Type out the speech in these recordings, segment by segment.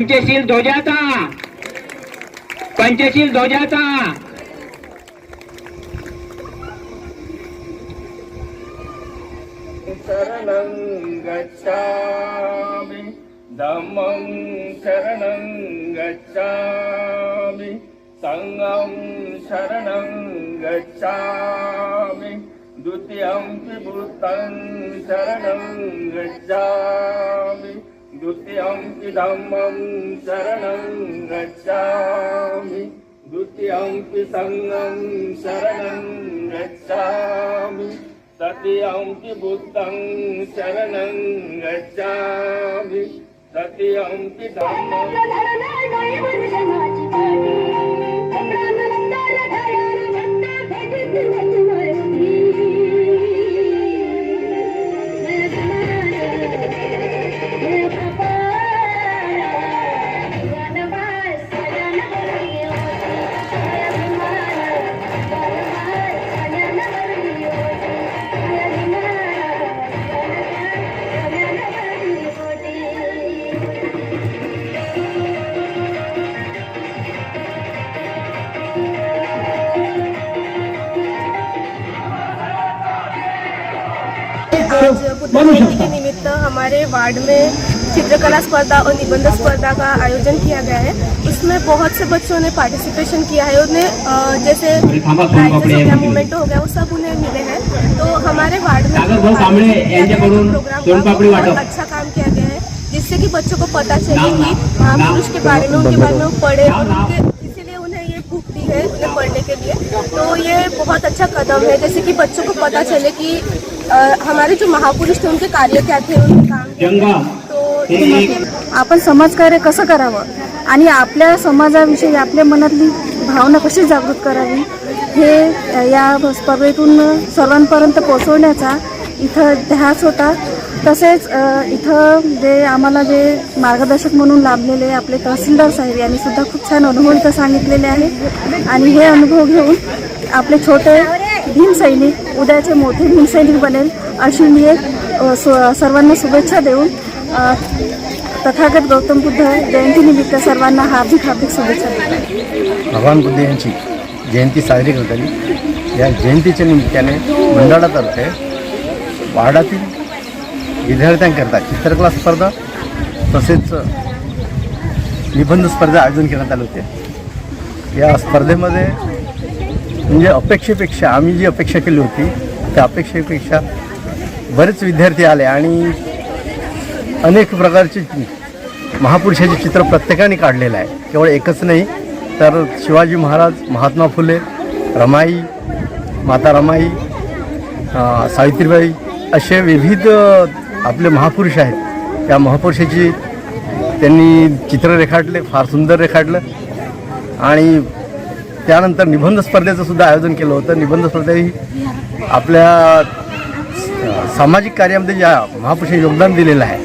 पंचशील ध्वजाचा पंचशील ध्वजाचा शरणं गच्छामि धम्मं शरणं गच्छामि सङ्गं शरणं गच्छामि द्वितीयं बुद्धं शरणं गच्छामि द्वितीयं धम्मं शरणं गच्छामि द्वितीयं सङ्गं शरणं गच्छामि तृतीयं बुद्धं शरणं गच्छामि तृतीयं धम्मं आज के निमित्त हमारे वार्ड में चित्रकला स्पर्धा और निबंध स्पर्धा का आयोजन किया गया है। उसमें बहुत से बच्चों ने पार्टिसिपेशन किया है। उन्हें जैसे प्राइजेस हो गया मोमेंट हो गया वो सब उन्हें मिले हैं। तो हमारे वार्ड में प्रोग्राम बहुत अच्छा काम किया गया है जिससे कि बच्चों को पता चले कि महापुरुष के बारे में उनके बारे में पढ़े और. उनके इसीलिए उन्हें ये बुक दी है उन्हें पढ़ने के लिए। ये बहुत अच्छा कदम है। जैसे कि बच्चों को पता चले कि अ, हमारे जो महापुरुष थे उनके कार्य क्या थे उनके काम तो आपण समाजकार्य कसं करावं? आणि आपल्या समाजाविषयी आपल्या मनातली भावना कशी जागृत करावी? हे या स्पर्धेतून सर्वांपर्यंत पोहोचवण्याचा इथं ध्यास होता. तसेच इथं जे आम्हाला जे मार्गदर्शक म्हणून लाभलेले आपले तहसीलदार साहेब यांनी सुद्धा खूप छान अनुभव इथं सांगितलेले आहे. आणि हे अनुभव घेऊन आपले छोटे भीमसैनिक उद्याचे मोठे भीमसैनिक बनेल अशी मी एक सर्वांना शुभेच्छा देऊन तथागत गौतम बुद्ध जयंतीनिमित्त सर्वांना हार्दिक हार्दिक शुभेच्छा देतो. भगवान बुद्ध यांची जयंती साजरी करत आली या जयंतीच्या निमित्ताने मंडळातर्फे वार्डातील विद्यार्थ्यांकरता चित्रकला स्पर्धा तसेच निबंध स्पर्धा आयोजन करण्यात आले होते. या स्पर्धेमध्ये म्हणजे अपेक्षेपेक्षा आम्ही जी अपेक्षा केली होती त्या अपेक्षेपेक्षा बरेच विद्यार्थी आले आणि अनेक प्रकारचे महापुरुषाचे चित्र प्रत्येकाने काढलेलं आहे. केवळ एकच नाही तर शिवाजी महाराज महात्मा फुले रमाई माता रमाई सावित्रीबाई असे विविध आपले महापुरुष आहेत. त्या महापुरुषाची त्यांनी चित्र रेखाटले फार सुंदर रेखाटलं. आणि त्यानंतर निबंध स्पर्धेचं सुद्धा आयोजन केलं होतं. निबंध स्पर्धा ही आपल्या सामाजिक कार्यामध्ये ज्या महापुरुषांनी योगदान दिलेलं आहे.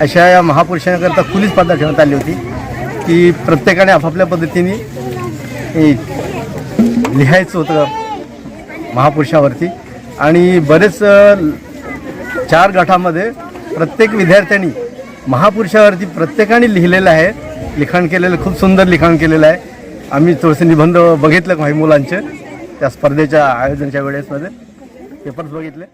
अशा या महापुरुषांकरता खुली स्पर्धा ठेवण्यात आली होती की प्रत्येकाने आपापल्या पद्धतीने लिहायचं होतं महापुरुषावरती. आणि बरेच चार गटामध्ये प्रत्येक विद्यार्थ्यांनी महापुरुषावरती प्रत्येकाने लिहिलेलं आहे. लिखाण केलेलं खूप सुंदर लिखाण केलेलं आहे. आम्ही थोडेसे निबंध बघितलं काही मुलांचे? त्या स्पर्धेच्या आयोजनाच्या वेळेसमध्ये. पेपर्स बघितले.